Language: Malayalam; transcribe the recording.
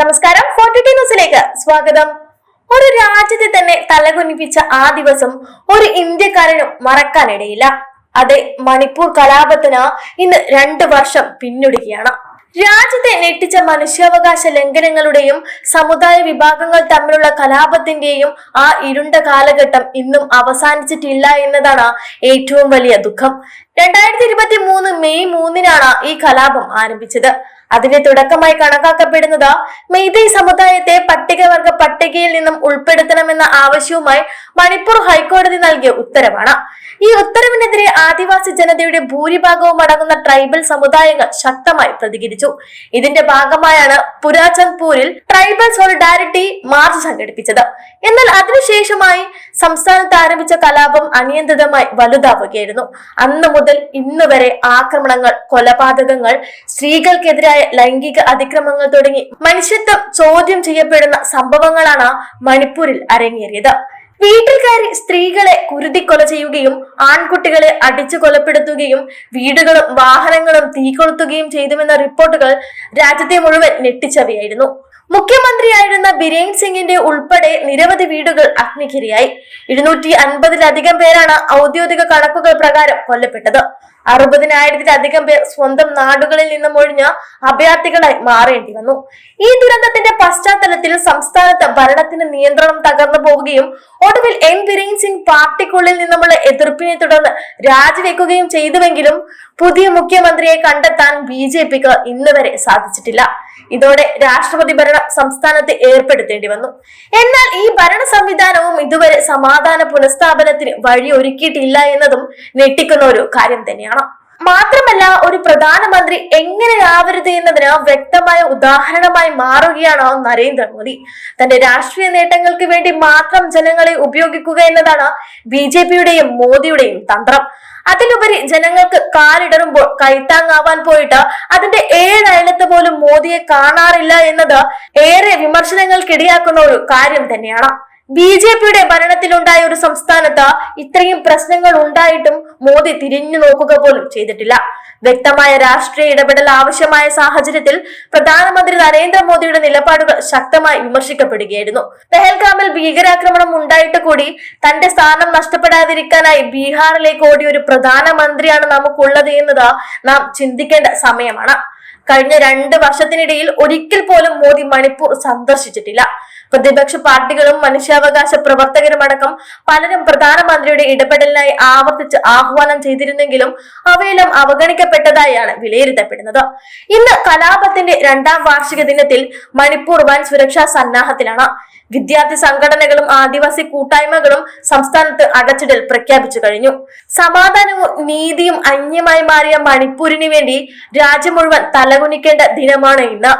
നമസ്കാരം. ഫോർട്ടി ന്യൂസിലേക്ക് സ്വാഗതം. ഒരു രാജ്യത്തെ തന്നെ തലകുനിപ്പിച്ച ആ ദിവസം ഒരു ഇന്ത്യക്കാരനും മറക്കാനിടയില്ല. അതെ മണിപ്പൂർ കലാപത്തിന് ഇന്ന് രണ്ട് വർഷം പിന്നിടുകയാണ്. രാജ്യത്തെ ഞെട്ടിച്ച മനുഷ്യാവകാശ ലംഘനങ്ങളുടെയും സമുദായ വിഭാഗങ്ങൾ തമ്മിലുള്ള കലാപത്തിന്റെയും ആ ഇരുണ്ട കാലഘട്ടം ഇന്നും അവസാനിച്ചിട്ടില്ല എന്നതാണ് ഏറ്റവും വലിയ ദുഃഖം. രണ്ടായിരത്തി ഇരുപത്തി മൂന്ന് മെയ് മൂന്നിനാണ് ഈ കലാപം ആരംഭിച്ചത്. അതിന്റെ തുടക്കമായി കണക്കാക്കപ്പെടുന്നത് മെയ്തൈ സമുദായത്തെ പട്ടികവർഗ പട്ടികയിൽ നിന്നും ഉൾപ്പെടുത്തണമെന്ന ആവശ്യവുമായി മണിപ്പൂർ ഹൈക്കോടതി നൽകിയ ഉത്തരവാണ്. ഈ ഉത്തരവിനെതിരെ ആദിവാസി ജനതയുടെ ഭൂരിഭാഗവും അടങ്ങുന്ന ട്രൈബൽ സമുദായങ്ങൾ ശക്തമായി പ്രതികരിച്ചു. ഇതിന്റെ ഭാഗമായാണ് പുരാചന്ദ്പൂരിൽ ട്രൈബൽ സോളിഡാരിറ്റി മാർച്ച് സംഘടിപ്പിച്ചത്. എന്നാൽ അതിനുശേഷമായി സംസ്ഥാനത്ത് ആരംഭിച്ച കലാപം അനിയന്ത്രിതമായി വലുതാവുകയായിരുന്നു. അന്ന് മുതൽ ഇന്ന് വരെ ആക്രമണങ്ങൾ കൊലപാതകങ്ങൾ സ്ത്രീകൾക്കെതിരായ ലൈംഗിക അതിക്രമങ്ങൾ തുടങ്ങി മനുഷ്യത്വം ചോദ്യം ചെയ്യപ്പെടുന്ന സംഭവങ്ങളാണ് മണിപ്പൂരിൽ അരങ്ങേറിയത്. വീട്ടിൽ കയറി സ്ത്രീകളെ കുരുതിക്കൊല ചെയ്യുകയും ആൺകുട്ടികളെ അടിച്ചു കൊലപ്പെടുത്തുകയും വീടുകളും വാഹനങ്ങളും തീ കൊളുത്തുകയും ചെയ്തുവെന്ന റിപ്പോർട്ടുകൾ രാജ്യത്തെ മുഴുവൻ ഞെട്ടിച്ചവയായിരുന്നു. മുഖ്യമന്ത്രിയായിരുന്ന ബിരേൻ സിംഗിന്റെ ഉൾപ്പെടെ നിരവധി വീടുകൾ അഗ്നിക്കിരയായി. ഇരുന്നൂറ്റി അൻപതിലധികം പേരാണ് ഔദ്യോഗിക കണക്കുകൾ പ്രകാരം കൊല്ലപ്പെട്ടത്. അറുപതിനായിരത്തിലധികം പേർ സ്വന്തം നാടുകളിൽ നിന്നും ഒഴിഞ്ഞ അഭയാർത്ഥികളായി മാറേണ്ടി വന്നു. ഈ ദുരന്തത്തിന്റെ പശ്ചാത്തലത്തിൽ സംസ്ഥാനത്ത് ഭരണത്തിന് നിയന്ത്രണം തകർന്നു പോവുകയും ഒടുവിൽ എൻ ബിരേൻ സിംഗ് പാർട്ടിക്കുള്ളിൽ നിന്നുമുള്ള എതിർപ്പിനെ തുടർന്ന് രാജിവെക്കുകയും ചെയ്തുവെങ്കിലും പുതിയ മുഖ്യമന്ത്രിയെ കണ്ടെത്താൻ ബി ജെ പിക്ക് ഇന്ന് വരെ സാധിച്ചിട്ടില്ല. ഇതോടെ രാഷ്ട്രപതി ഭരണം സംസ്ഥാനത്ത് ഏർപ്പെടുത്തേണ്ടി വന്നു. എന്നാൽ ഈ ഭരണ സംവിധാനവും ഇതുവരെ സമാധാന പുനഃസ്ഥാപനത്തിന് വഴി ഒരുക്കിയിട്ടില്ല എന്നതും ഞെട്ടിക്കുന്ന ഒരു കാര്യം തന്നെയാണ്. മാത്രമല്ല ഒരു പ്രധാനമന്ത്രി എങ്ങനെയാവരുത് എന്നതിന് വ്യക്തമായ ഉദാഹരണമായി മാറുകയാണ് നരേന്ദ്രമോദി തന്റെ രാഷ്ട്രീയ നേട്ടങ്ങൾക്ക് വേണ്ടി മാത്രം ജനങ്ങളെ ഉപയോഗിക്കുക എന്നതാണ് ബി മോദിയുടെയും തന്ത്രം. അതിലുപരി ജനങ്ങൾക്ക് കാലിടറുമ്പോൾ കൈത്താങ്ങാവാൻ പോയിട്ട് അതിന്റെ ഏഴയലത്ത് പോലും മോദിയെ കാണാറില്ല എന്നത് ഏറെ വിമർശനങ്ങൾക്കിടയാക്കുന്ന ഒരു കാര്യം തന്നെയാണ്. ബി ജെ പിയുടെ ഭരണത്തിലുണ്ടായ ഒരു സംസ്ഥാനത്ത് ഇത്രയും പ്രശ്നങ്ങൾ ഉണ്ടായിട്ടും മോദി തിരിഞ്ഞു നോക്കുക പോലും ചെയ്തിട്ടില്ല. വ്യക്തമായ രാഷ്ട്രീയ ഇടപെടൽ ആവശ്യമായ സാഹചര്യത്തിൽ പ്രധാനമന്ത്രി നരേന്ദ്രമോദിയുടെ നിലപാടുകൾ ശക്തമായി വിമർശിക്കപ്പെടുകയായിരുന്നു. പെഹൽഗാമിൽ ഭീകരാക്രമണം ഉണ്ടായിട്ട് കൂടി തന്റെ സ്ഥാനം നഷ്ടപ്പെടാതിരിക്കാനായി ബീഹാറിലേക്ക് ഓടിയ ഒരു പ്രധാനമന്ത്രിയാണ് നമുക്കുള്ളത് എന്നത് നാം ചിന്തിക്കേണ്ട സമയമാണ്. കഴിഞ്ഞ രണ്ട് വർഷത്തിനിടയിൽ ഒരിക്കൽ പോലും മോദി മണിപ്പൂർ സന്ദർശിച്ചിട്ടില്ല. പ്രതിപക്ഷ പാർട്ടികളും മനുഷ്യാവകാശ പ്രവർത്തകരുമടക്കം പലരും പ്രധാനമന്ത്രിയുടെ ഇടപെടലിനായി ആവർത്തിച്ച് ആഹ്വാനം ചെയ്തിരുന്നെങ്കിലും അവയെല്ലാം അവഗണിക്കപ്പെട്ടതായാണ് വിലയിരുത്തപ്പെടുന്നത്. ഇന്ന് കലാപത്തിന്റെ രണ്ടാം വാർഷിക ദിനത്തിൽ മണിപ്പൂർ വൻ സുരക്ഷാ സന്നാഹത്തിലാണ്. വിദ്യാർത്ഥി സംഘടനകളും ആദിവാസി കൂട്ടായ്മകളും സംസ്ഥാനത്ത് അടച്ചിടൽ പ്രഖ്യാപിച്ചു കഴിഞ്ഞു. സമാധാനവും നീതിയും അന്യമായി മാറിയ മണിപ്പൂരിന് വേണ്ടി രാജ്യം മുഴുവൻ തലകുനിക്കേണ്ട ദിനമാണ് ഇന്ന്.